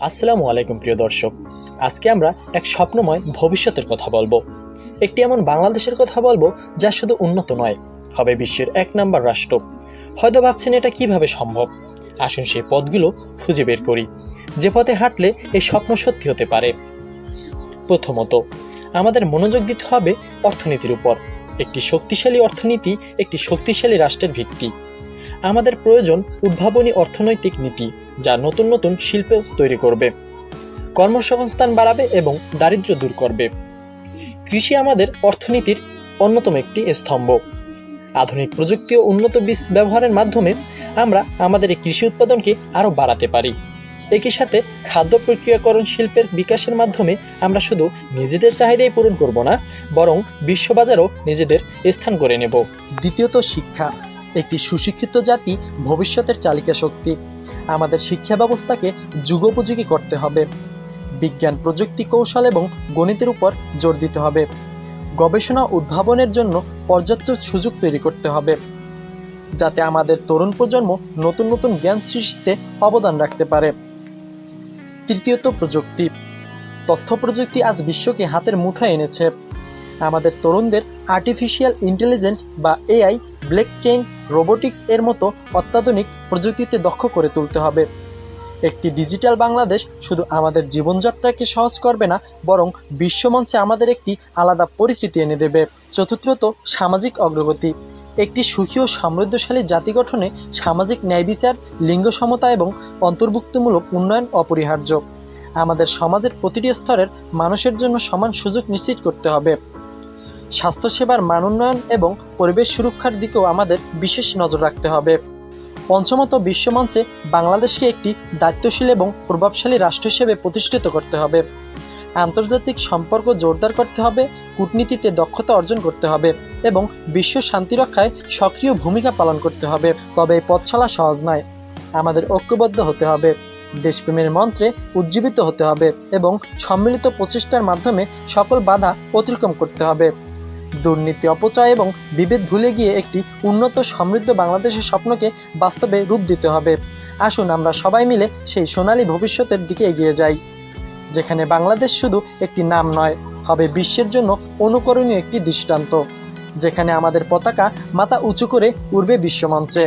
আসসালামু আলাইকুম, প্রিয় দর্শক। আজকে আমরা এক স্বপ্নময় ভবিষ্যতের কথা বলব। একটি এমন বাংলাদেশের কথা বলব যা শুধু উন্নত নয়, হবে বিশ্বের এক নাম্বার রাষ্ট্র। হয়তো ভাবছেন এটা কীভাবে সম্ভব? আসুন সেই পথগুলো খুঁজে বের করি। যে পথে হাঁটলে এই স্বপ্ন সত্যি হতে পারে। প্রথমত, আমাদের মনোযোগ দিতে হবে অর্থনীতির উপর। একটি শক্তিশালী অর্থনীতি একটি শক্তিশালী রাষ্ট্রের ভিত্তি। আমাদের প্রয়োজন উদ্ভাবনী অর্থনৈতিক নীতি, যা নতুন নতুন শিল্প তৈরি করবে। কর্মসংস্থান বাড়াবে এবং দারিদ্র্য দূর করবে। কৃষি আমাদের অর্থনীতির অন্যতম একটি স্তম্ভ। আধুনিক প্রযুক্তি ও উন্নত বীজ ব্যবহারের মাধ্যমে আমরা আমাদের এই কৃষি উৎপাদনকে আরও বাড়াতে পারি। একই সাথে খাদ্য প্রক্রিয়াকরণ শিল্পের বিকাশের মাধ্যমে আমরা শুধু নিজেদের চাহিদাই পূরণ করব না, বরং বিশ্ববাজারও নিজেদের স্থান করে নেব। দ্বিতীয়ত শিক্ষা। একটি সুশিক্ষিত জাতি ভবিষ্যতের চালিকা শক্তি। আমাদের শিক্ষা ব্যবস্থাকে যুগোপযোগী করতে হবে। বিজ্ঞান প্রযুক্তি কৌশল এবং গণিতের উপর জোর দিতে হবে। গবেষণা উদ্ভাবনের জন্য পর্যাপ্ত সুযোগ তৈরি করতে হবে। যাতে আমাদের তরুণ প্রজন্ম নতুন নতুন জ্ঞান সৃষ্টিতে অবদান রাখতে পারে। তৃতীয়ত প্রযুক্তি। তথ্য প্রযুক্তি আজ বিশ্বকে হাতের মুঠোয় এনেছে। আমাদের তরুণদের আর্টিফিশিয়াল ইন্টেলিজেন্স বা এআই ব্লকচেইন রোবোটিক্স এর মতো অত্যাধুনিক প্রযুক্তিতে দক্ষ করে তুলতে হবে। একটি ডিজিটাল বাংলাদেশ শুধু আমাদের জীবনযাত্রাকে সহজ করবে না, বরং বিশ্বমঞ্চে আমাদের একটি আলাদা পরিচিতি এনে দেবে। চতুর্থত, সামাজিক অগ্রগতি। একটি সুখী ও সমৃদ্ধশালী জাতি গঠনে সামাজিক ন্যায় বিচার, লিঙ্গ সমতা এবং অন্তর্ভুক্তিমূলক উন্নয়ন অপরিহার্য। আমাদের সমাজের প্রতিটি স্তরের মানুষের জন্য সমান সুযোগ নিশ্চিত করতে হবে। স্বাস্থ্যসেবার মান উন্নয়ন এবং পরিবেশ সুরক্ষার দিকেও আমাদের বিশেষ নজর রাখতে হবে। পঞ্চমত, বিশ্বমঞ্চে বাংলাদেশকে একটি দায়িত্বশীল এবং প্রভাবশালী রাষ্ট্র হিসেবে প্রতিষ্ঠিত করতে হবে। আন্তর্জাতিক সম্পর্ক জোরদার করতে হবে, কূটনীতিতে দক্ষতা অর্জন করতে হবে এবং বিশ্ব শান্তি রক্ষায় সক্রিয় ভূমিকা পালন করতে হবে। তবে এই পথ চলা সহজ নয়, আমাদের ঐক্যবদ্ধ হতে হবে। দেশপ্রেমের মন্ত্রে উজ্জীবিত হতে হবে এবং সম্মিলিত প্রচেষ্টার মাধ্যমে সকল বাধা অতিক্রম করতে হবে। দুর্নীতি, অপচয় এবং বিভেদ ভুলে গিয়ে একটি উন্নত সমৃদ্ধ বাংলাদেশের স্বপ্নকে বাস্তবে রূপ দিতে হবে। আসুন আমরা সবাই মিলে সেই সোনালী ভবিষ্যতের দিকে এগিয়ে যাই, যেখানে বাংলাদেশ শুধু একটি নাম নয়, হবে বিশ্বের জন্য অনুকরণীয় একটি দৃষ্টান্ত, যেখানে আমাদের পতাকা মাথা উঁচু করে উড়বে বিশ্বমঞ্চে